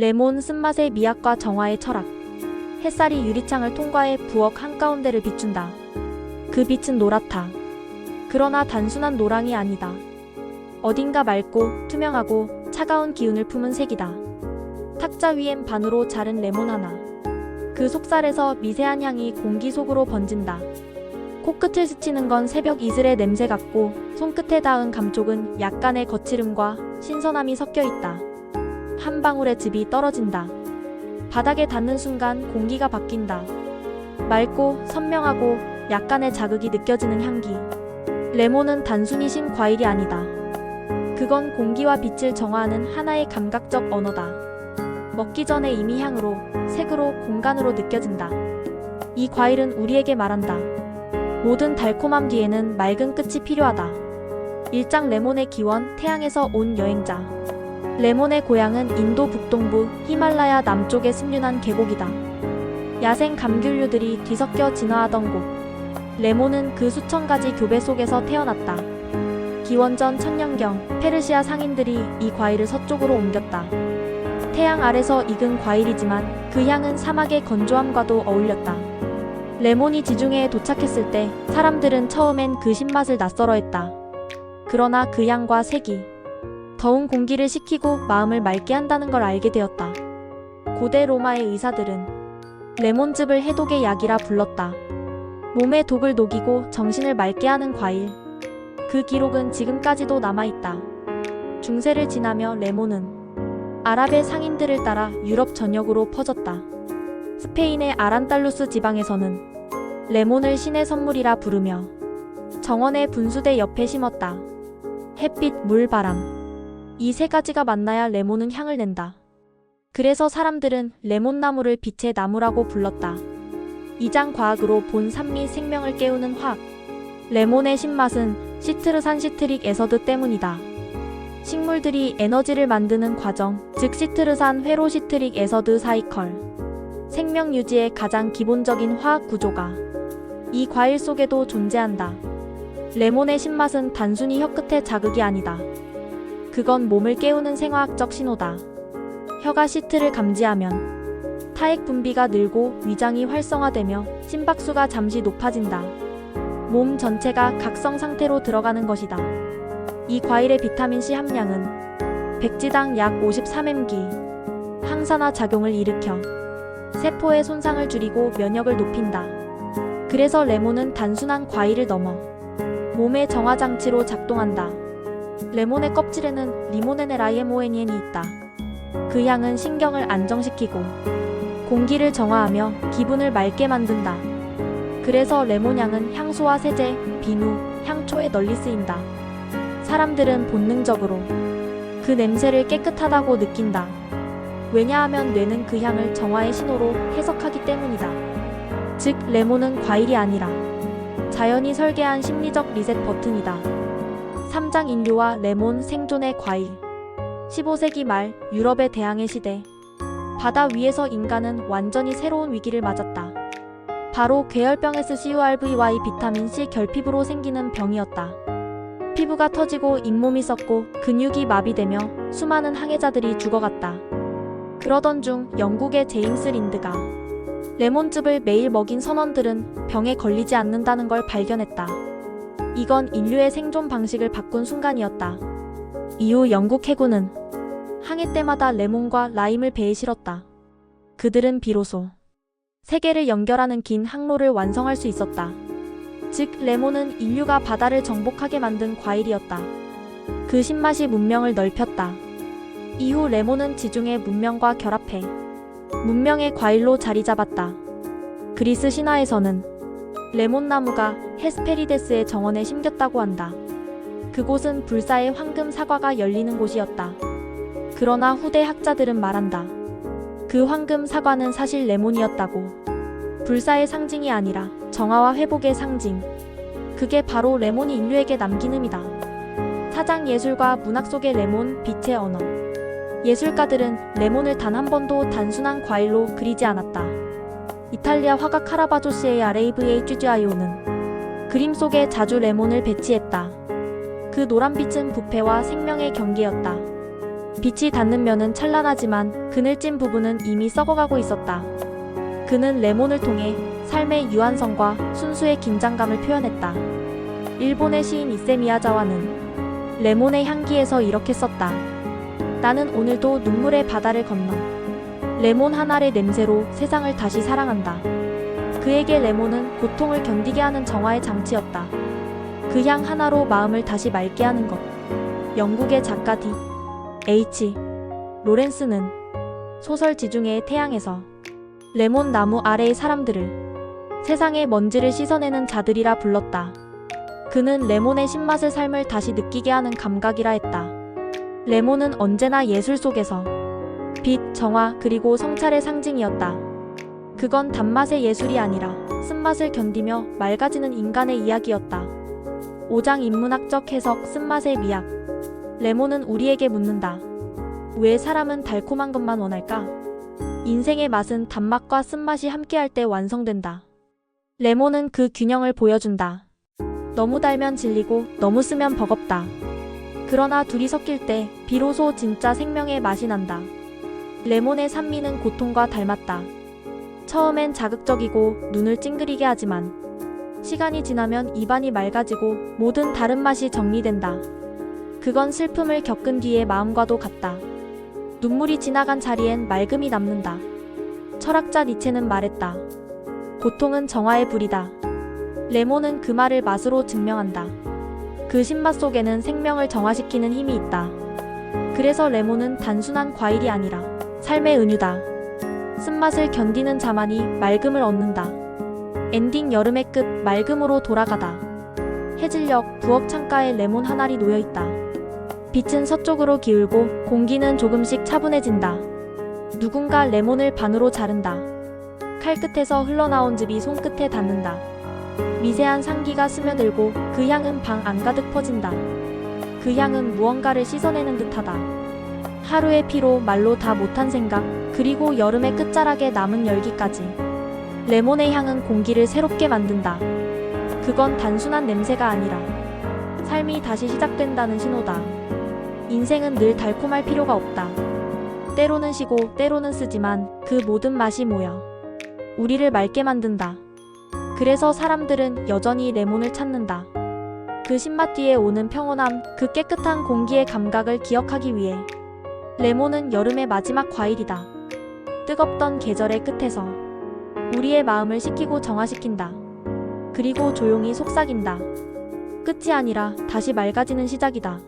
레몬 쓴맛의 미학과 정화의 철학. 햇살이 유리창을 통과해 부엌 한가운데를 비춘다. 그 빛은 노랗다. 그러나 단순한 노랑이 아니다. 어딘가 맑고 투명하고 차가운 기운을 품은 색이다. 탁자 위엔 반으로 자른 레몬 하나. 그 속살에서 미세한 향이 공기 속으로 번진다. 코끝을 스치는 건 새벽 이슬의 냄새 같고 손끝에 닿은 감촉은 약간의 거칠음과 신선함이 섞여 있다. 한 방울의 즙이 떨어진다. 바닥에 닿는 순간 공기가 바뀐다. 맑고 선명하고 약간의 자극이 느껴지는 향기. 레몬은 단순히 신 과일이 아니다. 그건 공기와 빛을 정화하는 하나의 감각적 언어다. 먹기 전에 이미 향으로, 색으로, 공간으로 느껴진다. 이 과일은 우리에게 말한다. 모든 달콤함 뒤에는 맑은 끝이 필요하다. 일장 레몬의 기원, 태양에서 온 여행자. 레몬의 고향은 인도 북동부 히말라야 남쪽의 습륜한 계곡이다. 야생 감귤류들이 뒤섞여 진화하던 곳. 레몬은 그 수천 가지 교배 속에서 태어났다. 기원전 천년경 페르시아 상인들이 이 과일을 서쪽으로 옮겼다. 태양 아래서 익은 과일이지만 그 향은 사막의 건조함과도 어울렸다. 레몬이 지중해에 도착했을 때 사람들은 처음엔 그 신맛을 낯설어했다. 그러나 그 향과 색이 더운 공기를 식히고 마음을 맑게 한다는 걸 알게 되었다. 고대 로마의 의사들은 레몬즙을 해독의 약이라 불렀다. 몸의 독을 녹이고 정신을 맑게 하는 과일. 그 기록은 지금까지도 남아있다. 중세를 지나며 레몬은 아랍의 상인들을 따라 유럽 전역으로 퍼졌다. 스페인의 아란달루스 지방에서는 레몬을 신의 선물이라 부르며 정원의 분수대 옆에 심었다. 햇빛, 물, 바람. 이 세 가지가 만나야 레몬은 향을 낸다. 그래서 사람들은 레몬나무를 빛의 나무라고 불렀다. 이장 과학으로 본 산미 생명을 깨우는 화학. 레몬의 신맛은 시트르산 시트릭 에서드 때문이다. 식물들이 에너지를 만드는 과정, 즉 시트르산 회로 시트릭 에서드 사이컬. 생명 유지의 가장 기본적인 화학 구조가 이 과일 속에도 존재한다. 레몬의 신맛은 단순히 혀끝의 자극이 아니다. 그건 몸을 깨우는 생화학적 신호다. 혀가 시트를 감지하면 타액 분비가 늘고 위장이 활성화되며 심박수가 잠시 높아진다. 몸 전체가 각성 상태로 들어가는 것이다. 이 과일의 비타민C 함량은 백지당 약 53mg. 항산화 작용을 일으켜 세포의 손상을 줄이고 면역을 높인다. 그래서 레몬은 단순한 과일을 넘어 몸의 정화 장치로 작동한다. 레몬의 껍질에는 리모네네 라이에모에니엔이 있다. 그 향은 신경을 안정시키고 공기를 정화하며 기분을 맑게 만든다. 그래서 레몬 향은 향수와 세제, 비누, 향초에 널리 쓰인다. 사람들은 본능적으로 그 냄새를 깨끗하다고 느낀다. 왜냐하면 뇌는 그 향을 정화의 신호로 해석하기 때문이다. 즉, 레몬은 과일이 아니라 자연이 설계한 심리적 리셋 버튼이다. 삼장 인류와 레몬 생존의 과일. 15세기 말 유럽의 대항해 시대. 바다 위에서 인간은 완전히 새로운 위기를 맞았다. 바로 괴혈병에스 CURVY 비타민 C 결핍으로 생기는 병이었다. 피부가 터지고 잇몸이 썩고 근육이 마비되며 수많은 항해자들이 죽어갔다. 그러던 중 영국의 제임스 린드가 레몬즙을 매일 먹인 선원들은 병에 걸리지 않는다는 걸 발견했다. 이건 인류의 생존 방식을 바꾼 순간이었다. 이후 영국 해군은 항해 때마다 레몬과 라임을 배에 실었다. 그들은 비로소 세계를 연결하는 긴 항로를 완성할 수 있었다. 즉, 레몬은 인류가 바다를 정복하게 만든 과일이었다. 그 신맛이 문명을 넓혔다. 이후 레몬은 지중해 문명과 결합해 문명의 과일로 자리 잡았다. 그리스 신화에서는 레몬나무가 헤스페리데스의 정원에 심겼다고 한다. 그곳은 불사의 황금 사과가 열리는 곳이었다. 그러나 후대 학자들은 말한다. 그 황금 사과는 사실 레몬이었다고. 불사의 상징이 아니라 정화와 회복의 상징. 그게 바로 레몬이 인류에게 남긴 흠이다. 사장 예술과 문학 속의 레몬, 빛의 언어. 예술가들은 레몬을 단 한 번도 단순한 과일로 그리지 않았다. 이탈리아 화가 카라바조스의 아레이브에이 쭈쭈아이오는 그림 속에 자주 레몬을 배치했다. 그 노란빛은 부패와 생명의 경계였다. 빛이 닿는 면은 찬란하지만 그늘진 부분은 이미 썩어가고 있었다. 그는 레몬을 통해 삶의 유한성과 순수의 긴장감을 표현했다. 일본의 시인 이세 미야자와는 레몬의 향기에서 이렇게 썼다. 나는 오늘도 눈물의 바다를 건너 레몬 한 알의 냄새로 세상을 다시 사랑한다. 그에게 레몬은 고통을 견디게 하는 정화의 장치였다. 그 향 하나로 마음을 다시 맑게 하는 것. 영국의 작가 D. H. 로렌스는 소설 지중해의 태양에서 레몬 나무 아래의 사람들을 세상의 먼지를 씻어내는 자들이라 불렀다. 그는 레몬의 신맛을 삶을 다시 느끼게 하는 감각이라 했다. 레몬은 언제나 예술 속에서 빛, 정화, 그리고 성찰의 상징이었다. 그건 단맛의 예술이 아니라 쓴맛을 견디며 맑아지는 인간의 이야기였다. 5장 인문학적 해석 쓴맛의 미학. 레몬은 우리에게 묻는다. 왜 사람은 달콤한 것만 원할까? 인생의 맛은 단맛과 쓴맛이 함께할 때 완성된다. 레몬은 그 균형을 보여준다. 너무 달면 질리고 너무 쓰면 버겁다. 그러나 둘이 섞일 때 비로소 진짜 생명의 맛이 난다. 레몬의 산미는 고통과 닮았다. 처음엔 자극적이고 눈을 찡그리게 하지만 시간이 지나면 입안이 맑아지고 모든 다른 맛이 정리된다. 그건 슬픔을 겪은 뒤의 마음과도 같다. 눈물이 지나간 자리엔 맑음이 남는다. 철학자 니체는 말했다. 고통은 정화의 불이다. 레몬은 그 말을 맛으로 증명한다. 그 신맛 속에는 생명을 정화시키는 힘이 있다. 그래서 레몬은 단순한 과일이 아니라 삶의 은유다. 쓴맛을 견디는 자만이 맑음을 얻는다. 엔딩 여름의 끝 맑음으로 돌아가다. 해질녘 부엌 창가에 레몬 한 알이 놓여 있다. 빛은 서쪽으로 기울고 공기는 조금씩 차분해진다. 누군가 레몬을 반으로 자른다. 칼 끝에서 흘러나온 즙이 손끝에 닿는다. 미세한 상기가 스며들고 그 향은 방 안 가득 퍼진다. 그 향은 무언가를 씻어내는 듯하다. 하루의 피로 말로 다 못한 생각, 그리고 여름의 끝자락에 남은 열기까지. 레몬의 향은 공기를 새롭게 만든다. 그건 단순한 냄새가 아니라 삶이 다시 시작된다는 신호다. 인생은 늘 달콤할 필요가 없다. 때로는 쉬고 때로는 쓰지만 그 모든 맛이 모여 우리를 맑게 만든다. 그래서 사람들은 여전히 레몬을 찾는다. 그 신맛 뒤에 오는 평온함, 그 깨끗한 공기의 감각을 기억하기 위해 레몬은 여름의 마지막 과일이다. 뜨겁던 계절의 끝에서 우리의 마음을 식히고 정화시킨다. 그리고 조용히 속삭인다. 끝이 아니라 다시 맑아지는 시작이다.